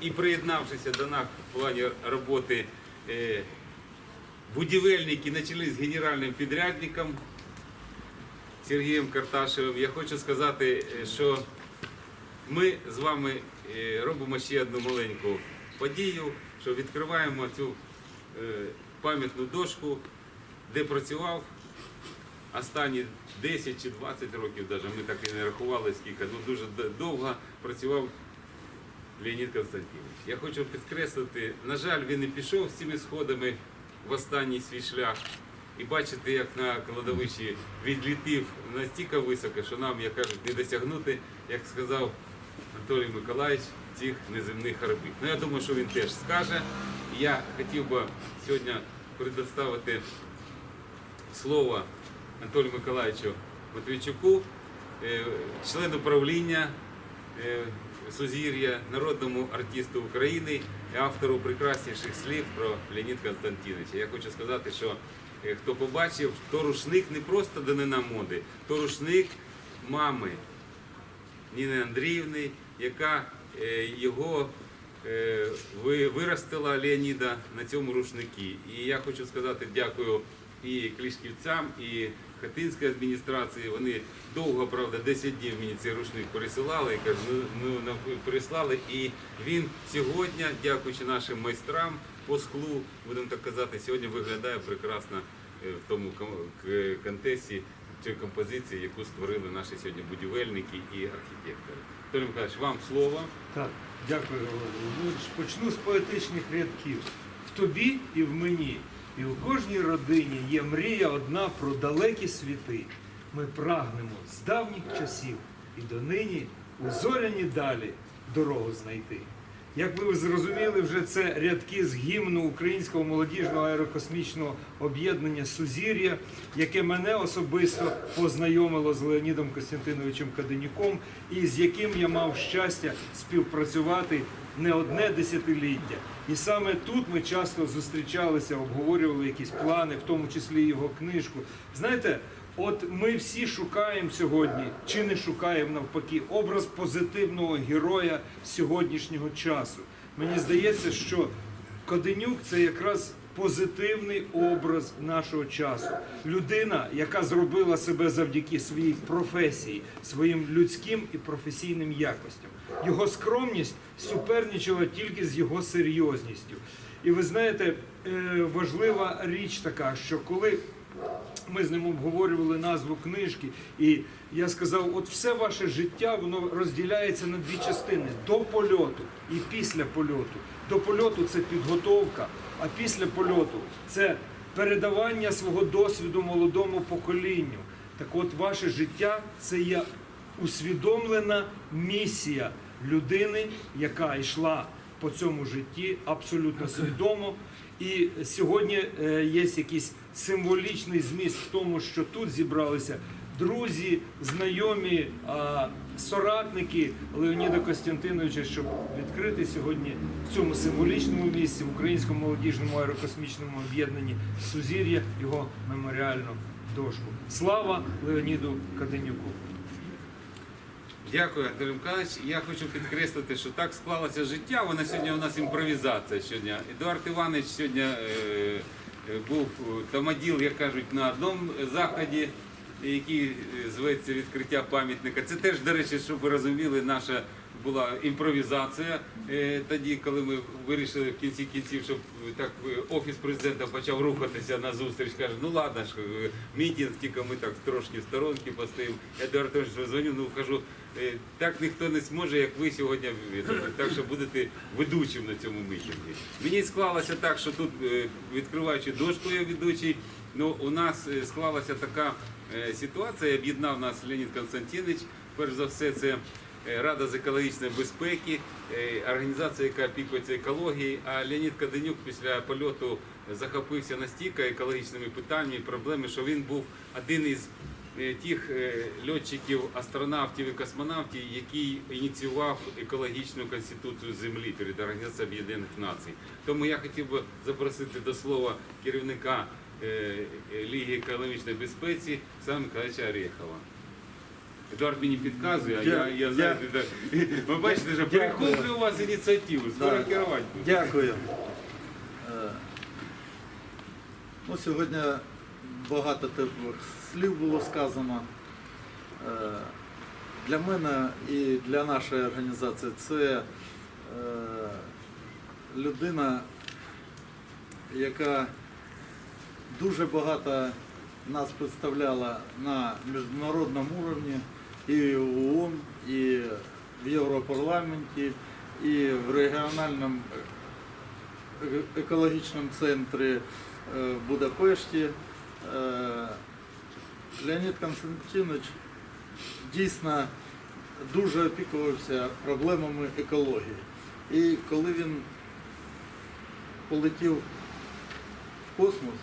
І приєднавшися до нас в плані роботи е, будівельники чолі з генеральним підрядником Сергієм Карташевим, я хочу сказати, е, що ми з вами е, робимо ще одну маленьку подію, що відкриваємо цю пам'ятну дошку, де працював останні 10 чи 20 років, навіть ми так і не рахували скільки, ну дуже довго працював Леонід Константинович. Я хочу підкреслити, на жаль, він не пішов з цими сходами в останній свій шлях. І бачите, як на кладовищі відлітив настільки високо, що нам, як кажуть, не досягнути, як сказав Анатолій Миколаївич, цих неземних робіт. Ну, я думаю, що він теж скаже. Я хотів би сьогодні предоставити слово Анатолію Миколаївичу Матвійчуку, е, члену правління е, Сузір'я, народному артисту України і автору прекрасніших слів про Леонід Константиновича. Я хочу сказати, що е, хто побачив, то рушник не просто данина моди, то рушник мами Ніни Андріївни, яка е, його е, виростила Леоніда на цьому рушникі. І я хочу сказати дякую і клішківцям, і Хатинській адміністрації. Вони довго, правда, 10 днів мені цей рушник пересилали і кажуть, ну, ну прислали. І він сьогодні, дякуючи нашим майстрам по склу, будемо так казати, сьогодні виглядає прекрасно е, в тому кон- к- контексті композиції, яку створили наші сьогодні будівельники і архітектори. Анатолій Михайлович, вам слово. Так, дякую, Володимир Почну з поетичних рядків. В тобі і в мені, і у кожній родині є мрія одна про далекі світи. Ми прагнемо з давніх часів і донині у зоряні далі дорогу знайти. Як ви зрозуміли, вже це рядки з гімну Українського молодіжного аерокосмічного об'єднання Сузір'я, яке мене особисто познайомило з Леонідом Костянтиновичем Каденюком, і з яким я мав щастя співпрацювати не одне десятиліття. І саме тут ми часто зустрічалися, обговорювали якісь плани, в тому числі його книжку. Знаєте, от ми всі шукаємо сьогодні, чи не шукаємо навпаки, образ позитивного героя сьогоднішнього часу. Мені здається, що Коденюк це якраз позитивний образ нашого часу. Людина, яка зробила себе завдяки своїй професії, своїм людським і професійним якостям. Його скромність суперничала тільки з його серйозністю. І ви знаєте, е, важлива річ така, що коли ми з ним обговорювали назву книжки, і я сказав: от все ваше життя воно розділяється на дві частини: до польоту і після польоту. До польоту це підготовка, а після польоту це передавання свого досвіду молодому поколінню. Так от, ваше життя це є усвідомлена місія людини, яка йшла по цьому житті абсолютно свідомо. І сьогодні е, є якийсь символічний зміст в тому, що тут зібралися друзі, знайомі, соратники Леоніда Костянтиновича, щоб відкрити сьогодні в цьому символічному місці в Українському молодіжному аерокосмічному об'єднанні Сузір'я його меморіальну дошку. Слава Леоніду Каденюку! Дякую, Анатолій Михайлович. Я хочу підкреслити, що так склалося життя. Вона сьогодні у нас імпровізація сьогодні. Едуард Іванович сьогодні е, е, був е, тамаділ, як кажуть, на одному заході, який е, зветься відкриття пам'ятника. Це теж, до речі, щоб ви розуміли, наша була імпровізація е, тоді, коли ми вирішили в кінці кінців, щоб так офіс президента почав рухатися на зустріч. Каже, ну ладно ж, мітинг, тільки ми так трошки в сторонки постоїмо. Я до Артемович дзвоню, ну кажу, так ніхто не зможе, як ви сьогодні, е, так що будете ведучим на цьому мітингі. Мені склалося так, що тут, е, відкриваючи дошку, я ведучий, ну у нас е, склалася така е, ситуація, об'єднав нас Леонід Константинович. Перш за все, це е, Рада з екологічної безпеки, е, організація, яка опікується екологією. А Леонід Каденюк після польоту захопився настільки екологічними питаннями, і проблемами, що він був один із е, тих е, льотчиків, астронавтів і космонавтів, який ініціював екологічну конституцію землі перед Організацією Об'єднаних Націй. Тому я хотів би запросити до слова керівника е, е, Ліги економічної безпеки Олександра Миколаївича Орехова. Едуард мені підказує, а я, Я- знаєте, ви бачите, що Дякую. перехоплюю у вас ініціативу, скоро керувати. Дякую. Е, Ну, сьогодні багато теплих слів було сказано. Е, Для мене і для нашої організації це е, людина, яка дуже багато нас представляла на міжнародному рівні і в ООН, і в Європарламенті, і в регіональному е- екологічному центрі в Будапешті. Е, Леонід Константинович дійсно дуже опікувався проблемами екології. І коли він полетів в космос,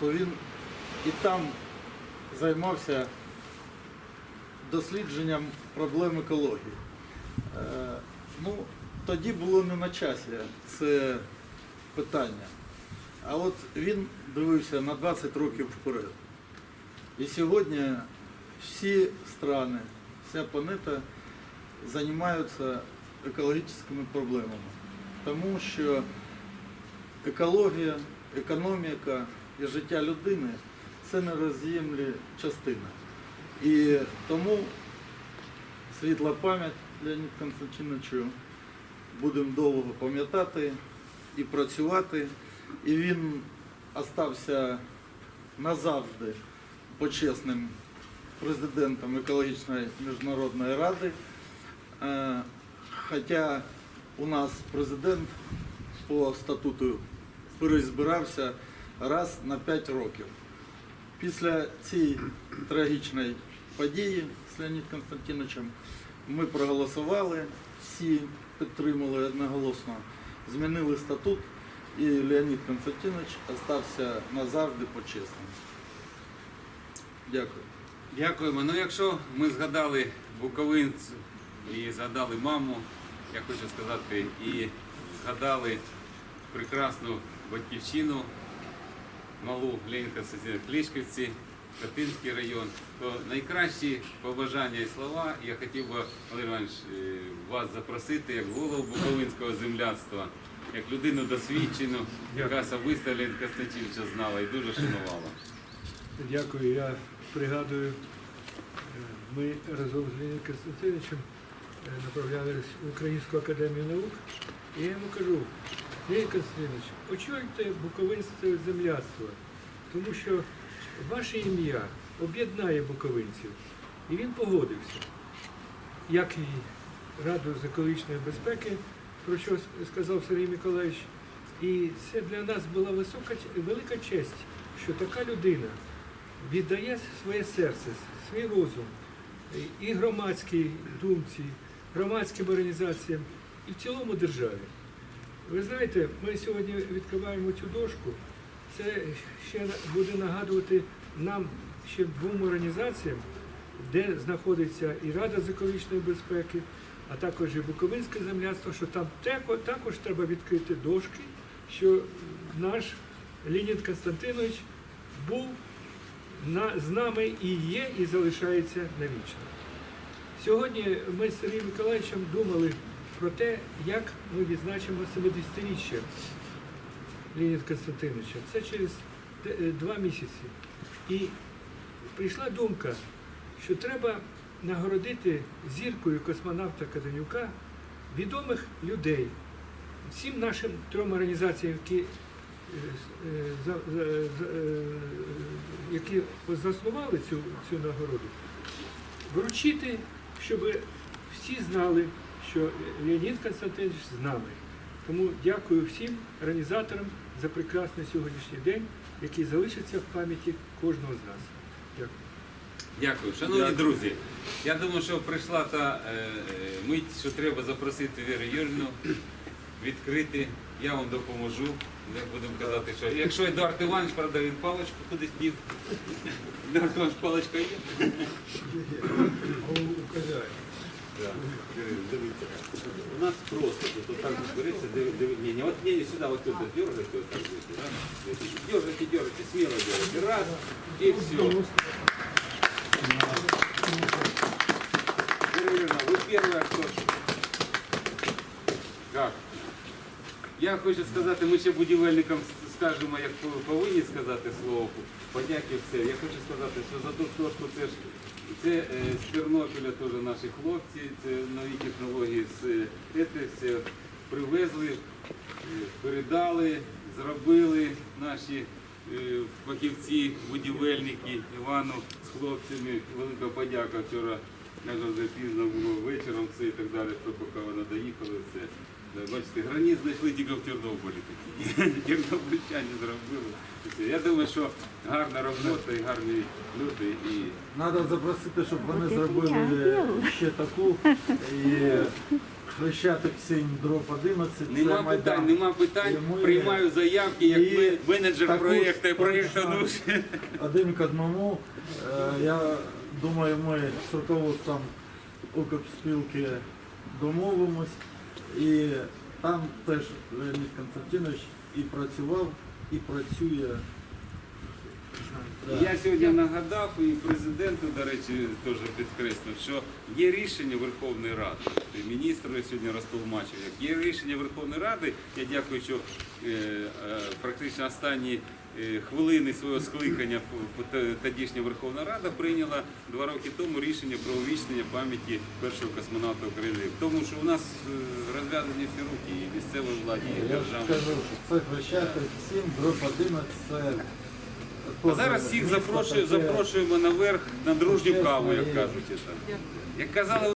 то він і там займався дослідженням проблем екології. Е, Ну, тоді було не на часі це питання. А от він дивився на 20 років вперед. І сьогодні всі страни, вся планета займаються екологічними проблемами. Тому що екологія, економіка і життя людини це нероз'ємлі частини. І тому світла пам'ять Леонід Константиновичу будемо довго пам'ятати і працювати. І він остався назавжди почесним президентом екологічної міжнародної ради. Е, Хоча у нас президент по статуту перезбирався раз на 5 років. Після цієї трагічної події з Леонід Константиновичем ми проголосували, всі підтримали одноголосно, змінили статут, і Леонід Константинович остався назавжди почесним. Дякую. Дякуємо. Ну, якщо ми згадали буковинцю і згадали маму, я хочу сказати, і згадали прекрасну батьківщину, малу Константина Клішківці, Катинський район, то найкращі побажання і слова я хотів би, Валерій Іванович, е, вас запросити як голову Буковинського земляцтва, як людину досвідчену, яка особисто Леоніда Константиновича знала і дуже шанувала. Дякую. Я пригадую, е, ми разом з Леонідом Константиновичем е, направлялись в Українську академію наук. І я йому кажу, Леонід Константинович, очолюйте буковинське земляцтво, тому що ваше ім'я об'єднає буковинців. І він погодився, як і Раду з екологічної безпеки, про що сказав Сергій Миколаївич. І це для нас була висока, велика честь, що така людина віддає своє серце, свій розум і громадській думці, громадським організаціям і в цілому державі. Ви знаєте, ми сьогодні відкриваємо цю дошку. Це ще буде нагадувати нам ще двом організаціям, де знаходиться і Рада з екологічної безпеки, а також і Буковинське земляцтво, що там також треба відкрити дошки, що наш Леонід Константинович був з нами і є, і залишається навічно. Сьогодні ми з Сергієм Миколаївичем думали про те, як ми відзначимо 70-річчя Леоніда Константиновича. Це через е, два місяці. І прийшла думка, що треба нагородити зіркою космонавта Каденюка відомих людей, всім нашим трьом організаціям, які, е, е, е, які заснували цю, цю нагороду, вручити, щоб всі знали, що Леонід Константинович з нами. Тому дякую всім організаторам за прекрасний сьогоднішній день, який залишиться в пам'яті кожного з нас. Дякую. Дякую. Шановні Дякую. друзі, я думаю, що прийшла та е, е, мить, що треба запросити Віру Юрівну, відкрити. Я вам допоможу. Як будемо казати, що якщо Едуард Іванович, правда, він паличку кудись дів. Едуард Іванович, паличка є? Да. Дивіться. У нас просто тут отак збереться, диви, диви, ні, ні, от ні, сюди, от тут дергайте, от так дивіться, дергайте, дергайте, сміло дергайте, раз, і все. Первое, что... Как? Я хочу сказати, ми ще будівельникам скажемо, як повинні сказати слово подяки все. Я хочу сказати, що за ту дошку це ж це е, з Тернопіля теж наші хлопці, це нові технології з е, все привезли, е, передали, зробили наші фахівці, будівельники Івану з хлопцями. Велика подяка вчора. Каже, вже пізно було вечором все і так далі, хто поки вони доїхали, все. Бачите, граніт знайшли тільки в Тернополі такі. Тернопільчані зробили. Я думаю, що гарна робота і гарні люди. І Треба запросити, щоб вони зробили ще таку. І Хрещатик 7 дроб 11. нема це Майдан. питань, нема питань. Ми- Приймаю заявки, як і ми, менеджер проєкту, проєкту Один к одному. Е, Я думаю, ми руководством Укрспілки домовимось. І там теж Леонід Константинович і працював, і працює. Я сьогодні нагадав і президенту, до речі, теж підкреслив, що є рішення Верховної Ради. І Міністр сьогодні розтолмачив, як є рішення Верховної Ради. Я дякую, що е, е, практично останні е, хвилини свого скликання тодішня Верховна Рада прийняла два роки тому рішення про увічнення пам'яті першого космонавта України. Тому що у нас розв'язані всі руки і місцевої владі, і Я державної. кажу, що це Хрещатик 7 дроб 11. Це А зараз всіх запрошуємо, наверх на дружню каву, як кажуть. Як казали